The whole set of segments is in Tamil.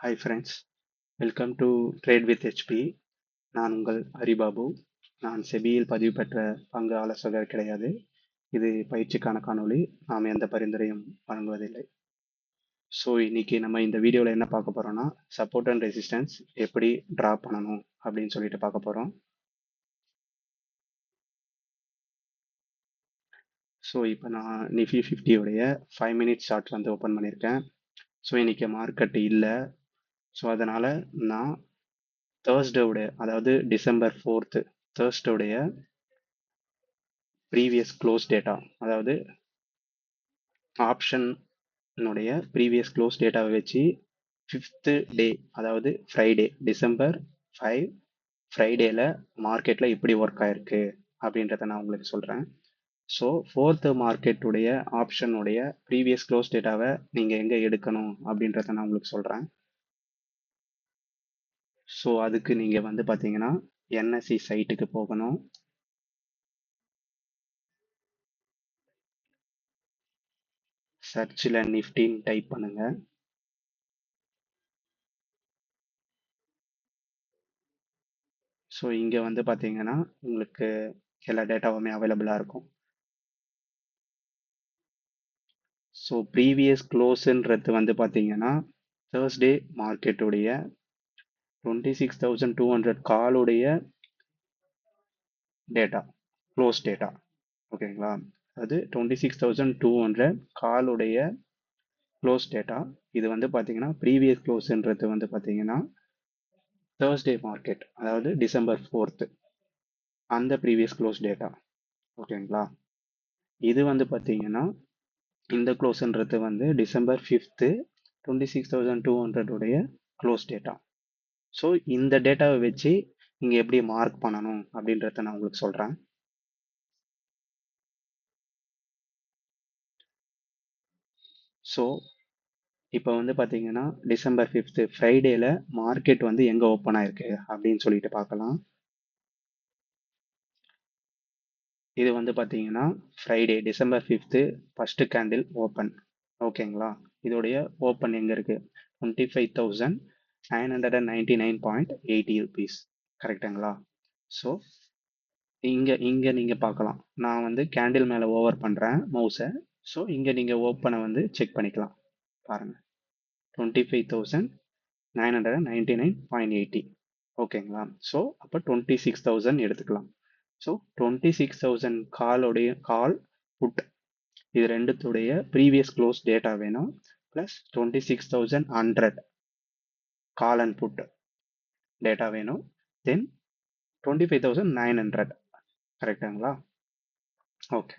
Hi friends welcome to trade with HP நான் உங்கள் ஹரிபாபு. நான் செபியில் பதிவு பெற்ற பங்கு ஆலோசகர் கிடையாது. இது பயிற்சிக்கான காணொளி. நாம் எந்த பரிந்துரையும் வழங்குவதில்லை. ஸோ இன்னைக்கு நம்ம இந்த வீடியோவில் என்ன பார்க்க போகிறோம்னா சப்போர்ட் அண்ட் ரெசிஸ்டன்ஸ் எப்படி ட்ரா பண்ணணும் அப்படின்னு சொல்லிட்டு பார்க்க போகிறோம் ஸோ இப்போ நான் நிஃபி ஃபிஃப்டியோடைய ஃபைவ் மினிட்ஸ் ஷார்ட் வந்து ஓப்பன் பண்ணியிருக்கேன். ஸோ இன்றைக்கி மார்க்கெட் இல்லை. ஸோ அதனால் நான் தேர்ஸ்டேவுடைய அதாவது டிசம்பர் ஃபோர்த்து தேர்ஸ்டேவுடைய ப்ரீவியஸ் க்ளோஸ் டேட்டா அதாவது ஆப்ஷனுடைய ப்ரீவியஸ் க்ளோஸ் டேட்டாவை வச்சு ஃபிஃப்த்து டே அதாவது ஃப்ரைடே டிசம்பர் ஃபைவ் ஃப்ரைடேயில் மார்க்கெட்டில் எப்படி ஒர்க் ஆயிருக்கு அப்படின்றத நான் உங்களுக்கு சொல்கிறேன் ஸோ ஃபோர்த்து மார்க்கெட்டுடைய ஆப்ஷனுடைய ப்ரீவியஸ் க்ளோஸ் டேட்டாவை நீங்கள் எங்கே எடுக்கணும் அப்படின்றத நான் உங்களுக்கு சொல்கிறேன் ஸோ அதுக்கு நீங்கள் வந்து பார்த்தீங்கன்னா என்எஸ்சி சைட்டுக்கு போகணும். சர்ச்சில் நிஃப்டின்னு டைப் பண்ணுங்க. ஸோ இங்கே வந்து பார்த்தீங்கன்னா உங்களுக்கு எல்லா டேட்டாவுமே அவைலபிளாக இருக்கும். ஸோ ப்ரீவியஸ் க்ளோஸுன்றது வந்து பார்த்தீங்கன்னா Thursday மார்க்கெட்டுடைய twenty six thousand two hundred காலுடைய data close data ஓகேங்களா அது twenty six thousand two hundred காலுடைய close data இது வந்து பார்த்தீங்கன்னா ப்ரீவியஸ் க்ளோஸ்ன்றது வந்து பார்த்தீங்கன்னா தேர்ஸ்டே மார்க்கெட் அதாவது டிசம்பர் ஃபோர்த்து அந்த ப்ரீவியஸ் க்ளோஸ் டேட்டா ஓகேங்களா இது வந்து பார்த்தீங்கன்னா இந்த க்ளோஸ்ன்றது வந்து December fifth twenty six thousand two ஹண்ட்ரடுடைய close data so இந்த டேட்டாவை வச்சு நீங்கள் எப்படி மார்க் பண்ணணும் அப்படின்றத நான் உங்களுக்கு சொல்கிறேன் ஸோ இப்போ வந்து பார்த்தீங்கன்னா டிசம்பர் ஃபிஃப்த்து ஃப்ரைடேல மார்க்கெட் வந்து எங்கே ஓப்பன் ஆயிருக்கு அப்படின்னு சொல்லிட்டு பார்க்கலாம் இது வந்து பார்த்தீங்கன்னா Friday December fifth first candle open ஓகேங்களா இதோடைய ஓப்பன் எங்கே இருக்குது twenty five thousand nine hundred and ninety nine point eighty rupees கரெக்டுங்களா ஸோ இங்கே இங்கே நீங்கள் பார்க்கலாம். நான் வந்து கேண்டில் மேலே ஓவர் பண்ணுறேன் மவுஸை ஸோ இங்கே நீங்கள் ஓப்பனை வந்து செக் பண்ணிக்கலாம். பாருங்கள் twenty five thousand nine hundred and ninety nine point eighty ஓகேங்களா? ஸோ அப்போ டுவெண்ட்டி சிக்ஸ் தௌசண்ட் எடுத்துக்கலாம். ஸோ டுவெண்ட்டி சிக்ஸ் தௌசண்ட் காலோடைய கால் புட் இது ரெண்டுத்துடைய ப்ரீவியஸ் க்ளோஸ் டேட்டா வேணும். Plus twenty six thousand hundred call and put data வேணும். Then twenty five thousand nine hundred கரெக்டுங்களா ஓகே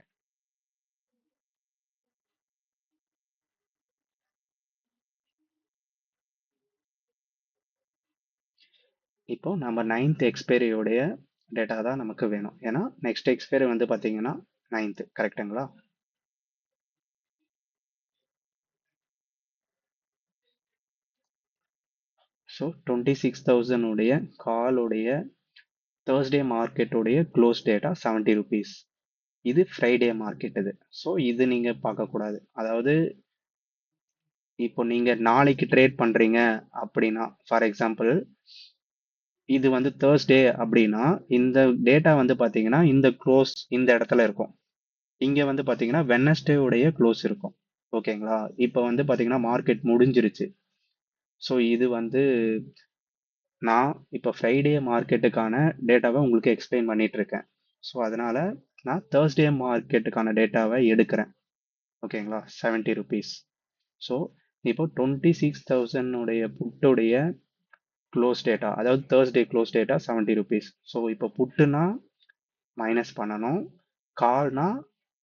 இப்போ நம்ம நைன்த் எக்ஸ்பைரியோடைய டேட்டா தான் நமக்கு வேணும். ஏன்னா நெக்ஸ்ட் எக்ஸ்பைரி வந்து பார்த்தீங்கன்னா நைன்த்து கரெக்டுங்களா ஸோ டுவெண்ட்டி சிக்ஸ் தௌசண்டுடைய காலுடைய தேர்ஸ்டே மார்க்கெட்டுடைய க்ளோஸ் டேட்டா செவன்ட்டி ருபீஸ் இது ஃப்ரைடே மார்க்கெட் இது. ஸோ இது நீங்கள் பார்க்கக்கூடாது. அதாவது இப்போ நீங்கள் நாளைக்கு ட்ரேட் பண்ணுறீங்க அப்படின்னா ஃபார் எக்ஸாம்பிள் இது வந்து தேர்ஸ்டே அப்படின்னா இந்த டேட்டா வந்து பார்த்தீங்கன்னா இந்த க்ளோஸ் இந்த இடத்துல இருக்கும். இங்கே வந்து பார்த்தீங்கன்னா வெனஸ்டே உடைய க்ளோஸ் இருக்கும். ஓகேங்களா இப்போ வந்து பார்த்தீங்கன்னா மார்க்கெட் முடிஞ்சிருச்சு. ஸோ இது வந்து நான் இப்போ ஃப்ரைடே மார்க்கெட்டுக்கான டேட்டாவை உங்களுக்கு எக்ஸ்பிளைன் பண்ணிகிட்ருக்கேன் ஸோ அதனால் நான் தேர்ஸ்டே மார்க்கெட்டுக்கான டேட்டாவை எடுக்கிறேன். ஓகேங்களா? செவன்ட்டி ருபீஸ் ஸோ இப்போ டுவெண்ட்டி சிக்ஸ் தௌசண்டுடைய புட்டுடைய க்ளோஸ் டேட்டா அதாவது Thursday close data seventy rupees so இப்போ புட்டுனா மைனஸ் பண்ணணும். கால்னா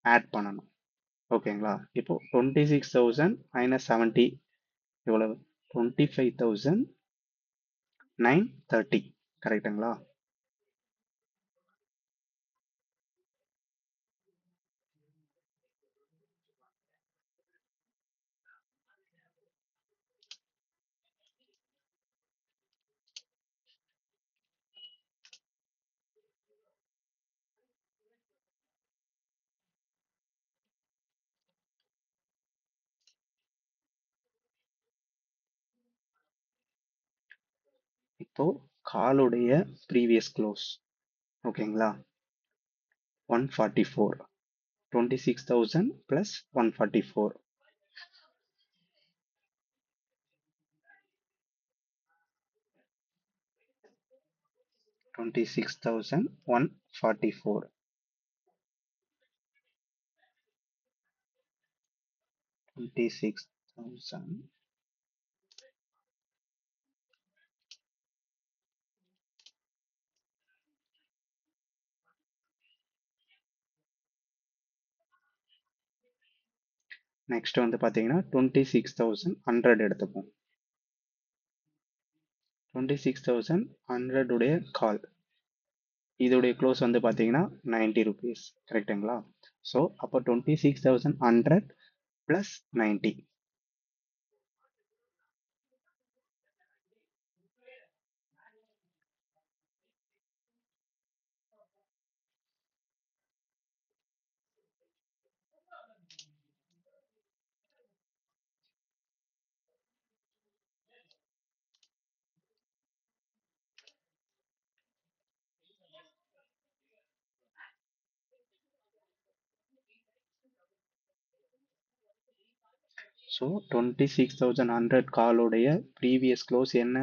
ஆட் பண்ணணும். ஓகேங்களா? இப்போ twenty six thousand minus seventy எவ்வளவு twenty five thousand nine thirty கரெக்டுங்களா இப்போ காலுடைய ப்ரீவியஸ் க்ளோஸ் ஓகேங்களா? One forty four twenty six thousand plus one forty four twenty six thousand one forty four twenty six thousand next வந்து பார்த்தீங்கன்னா டுவெண்ட்டி சிக்ஸ் தௌசண்ட் ஹண்ட்ரட் எடுத்துப்போம். டுவெண்ட்டி சிக்ஸ் தௌசண்ட் ஹண்ட்ரடுடைய கால் இதோடைய க்ளோஸ் வந்து பார்த்தீங்கன்னா நைன்ட்டி ருபீஸ் கரெக்டுங்களா ஸோ அப்போ twenty six thousand hundred plus ninety so twenty six thousand hundred காலோடைய previous close என்ன?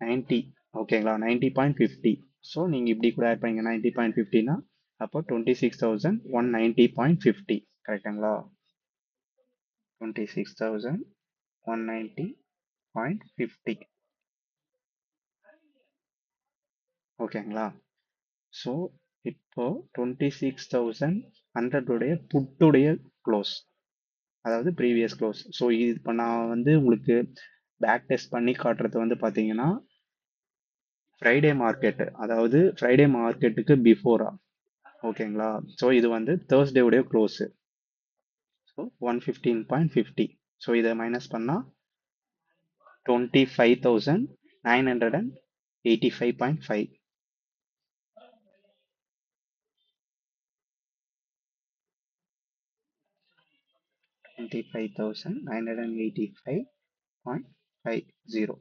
நைன்ட்டி ஓகேங்களா நைன்ட்டி பாயிண்ட் ஃபிஃப்டி ஸோ நீங்கள் இப்படி கூட ஆட் பண்ணிங்க. நைன்ட்டி பாயிண்ட் ஃபிஃப்டினா அப்போ twenty six thousand one ninety point fifty கரெக்டுங்களா twenty six thousand one ninety point fifty ஓகேங்களா ஸோ இப்போ டுவெண்ட்டி சிக்ஸ் தௌசண்ட் ஹண்ட்ரடுடைய புட்டுடைய க்ளோஸ் அதாவது ப்ரீவியஸ் க்ளோஸ் ஸோ இது இப்போ நான் வந்து உங்களுக்கு பேக் டெஸ்ட் பண்ணி காட்டுறது வந்து பார்த்தீங்கன்னா ஃப்ரைடே மார்க்கெட்டு அதாவது ஃப்ரைடே மார்க்கெட்டுக்கு பிஃபோரா ஓகேங்களா? ஸோ இது வந்து தேர்ஸ்டேவுடைய close so one fifteen point fifty so இதை மைனஸ் பண்ணால் twenty five thousand nine hundred and eighty five point five twenty five thousand nine hundred and eighty five point five zero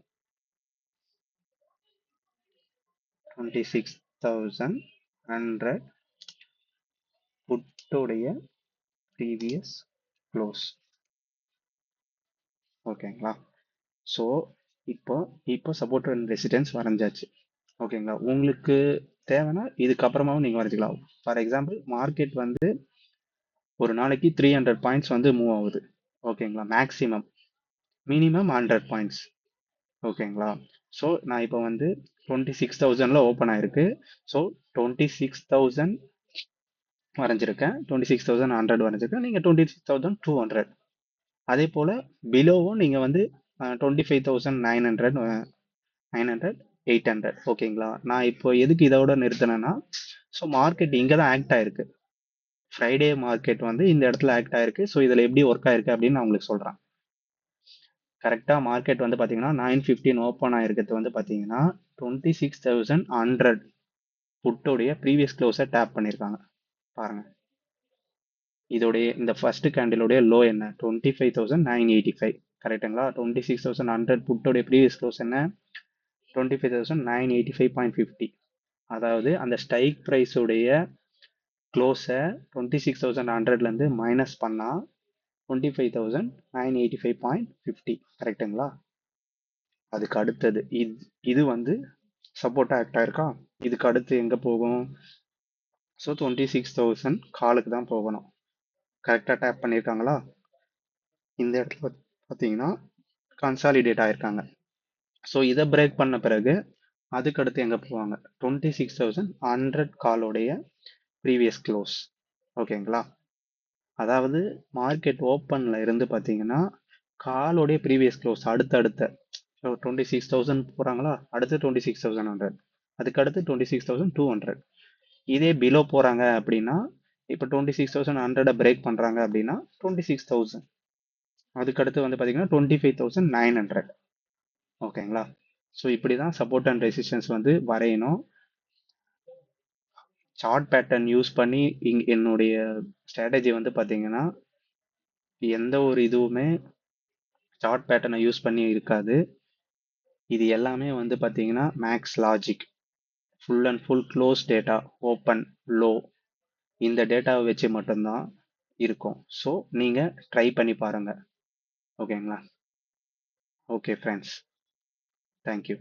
twenty six thousand hundred ஃபுட்டோடைய previous close ஓகேங்களா ஸோ இப்போ இப்போ சப்போர்ட் அண்ட் ரெசிடென்ஸ் வரைஞ்சாச்சு. ஓகேங்களா உங்களுக்கு தேவைன்னா இதுக்கப்புறமாவும் நீங்கள் வரைஞ்சிக்கலாம். ஃபார் எக்ஸாம்பிள் மார்க்கெட் வந்து ஒரு நாளைக்கு த்ரீ ஹண்ட்ரட் பாயிண்ட்ஸ் வந்து மூவ் ஆகுது. ஓகேங்களா மேக்ஸிமம் மினிமம் ஹண்ட்ரட் பாயிண்ட்ஸ் ஓகேங்களா ஸோ நான் இப்போ வந்து டுவெண்ட்டி சிக்ஸ் தௌசண்டில் ஓப்பன் ஆயிருக்கு. ஸோ டுவெண்ட்டி சிக்ஸ் தௌசண்ட் வரைஞ்சிருக்கேன். டுவெண்ட்டி சிக்ஸ் தௌசண்ட் ஹண்ட்ரட் வரைஞ்சிருக்கேன். நீங்கள் twenty six thousand two hundred அதே போல் பிலோவும் நீங்கள் வந்து twenty five thousand nine hundred nine hundred eight hundred ஓகேங்களா நான் இப்போ எதுக்கு இதோட நிறுத்தினேன்னா ஸோ மார்க்கெட் இங்கே தான் ஆக்ட் ஆயிருக்கு. ஃப்ரைடே மார்க்கெட் வந்து இந்த இடத்துல ஆக்ட் ஆயிருக்கு. ஸோ இதில் எப்படி ஒர்க் ஆயிருக்கு அப்படின்னு நான் உங்களுக்கு சொல்கிறேன் கரெக்டாக மார்க்கெட் வந்து பார்த்தீங்கன்னா நைன் ஃபிஃப்டின் ஓப்பன் ஆகிருக்கிறது வந்து பார்த்தீங்கன்னா டுவெண்ட்டி சிக்ஸ் தௌசண்ட் ஹண்ட்ரட் புட்டோடைய ப்ரீவியஸ் க்ளோஸை டேப் பண்ணியிருக்காங்க பாருங்கள் இதோடைய இந்த ஃபர்ஸ்ட் கேண்டிலுடைய லோ என்ன? Twenty five thousand nine eighty five கரெக்டுங்களா டுவெண்ட்டி சிக்ஸ் தௌசண்ட் ஹண்ட்ரட் புட்டோடைய ப்ரீவியஸ் க்ளோஸ் என்ன? Twenty five thousand nine eighty five point fifty அதாவது அந்த ஸ்ட்ரைக் ப்ரைஸுடைய க்ளோஸை டுவெண்ட்டி சிக்ஸ் தௌசண்ட் ஹண்ட்ரட்லேருந்து மைனஸ் பண்ணால் twenty five thousand nine eighty five point fifty கரெக்டுங்களா அதுக்கு அடுத்தது. இது இது வந்து சப்போர்ட்டாக ஆக்ட் ஆயிருக்கா? இதுக்கு அடுத்து எங்கே போகும்? ஸோ டுவெண்ட்டி சிக்ஸ் தௌசண்ட் காலுக்கு தான் போகணும். கரெக்டாக டேப் பண்ணியிருக்காங்களா? இந்த இடத்துல பார்த்தீங்கன்னா கன்சாலிடேட் ஆயிருக்காங்க. ஸோ இதை பிரேக் பண்ண பிறகு அதுக்கு அடுத்து எங்கே போவாங்க? டுவெண்ட்டி சிக்ஸ் தௌசண்ட் ஹண்ட்ரட் காலோடைய ப்ரீவியஸ் க்ளோஸ் ஓகேங்களா அதாவது மார்க்கெட் ஓப்பனில் இருந்து பார்த்தீங்கன்னா காலோடைய ப்ரீவியஸ் க்ளோஸ் அடுத்தடுத்த. ஸோ டுவெண்ட்டி சிக்ஸ் தௌசண்ட் போகிறாங்களா அடுத்து டுவெண்ட்டி சிக்ஸ் தௌசண்ட் ஹண்ட்ரட் அதுக்கு அடுத்து twenty six thousand two hundred இதே பிலோ போகிறாங்க அப்படின்னா இப்போ டுவெண்ட்டி சிக்ஸ் தௌசண்ட் ஹண்ட்ரடை பிரேக் பண்ணுறாங்க அப்படின்னா டுவெண்ட்டி சிக்ஸ் தௌசண்ட் அதுக்கடுத்து வந்து பார்த்தீங்கன்னா twenty five thousand nine hundred ஓகேங்களா ஸோ இப்படி தான் சப்போர்ட் அண்ட் ரெசிஸ்டன்ஸ் வந்து வரையணும். சார்ட் பேட்டர்ன் யூஸ் பண்ணி இங் என்னுடைய ஸ்ட்ராட்டஜி வந்து பார்த்தீங்கன்னா எந்த ஒரு இதுவுமே சார்ட் பேட்டர்னை யூஸ் பண்ணி இருக்காது. இது எல்லாமே வந்து பார்த்தீங்கன்னா max logic full and full close data open low இந்த டேட்டாவை வச்சு மட்டும்தான் இருக்கும். ஸோ நீங்கள் ட்ரை பண்ணி பாருங்கள் ஓகேங்களா ஓகே ஃப்ரெண்ட்ஸ் தேங்க்யூ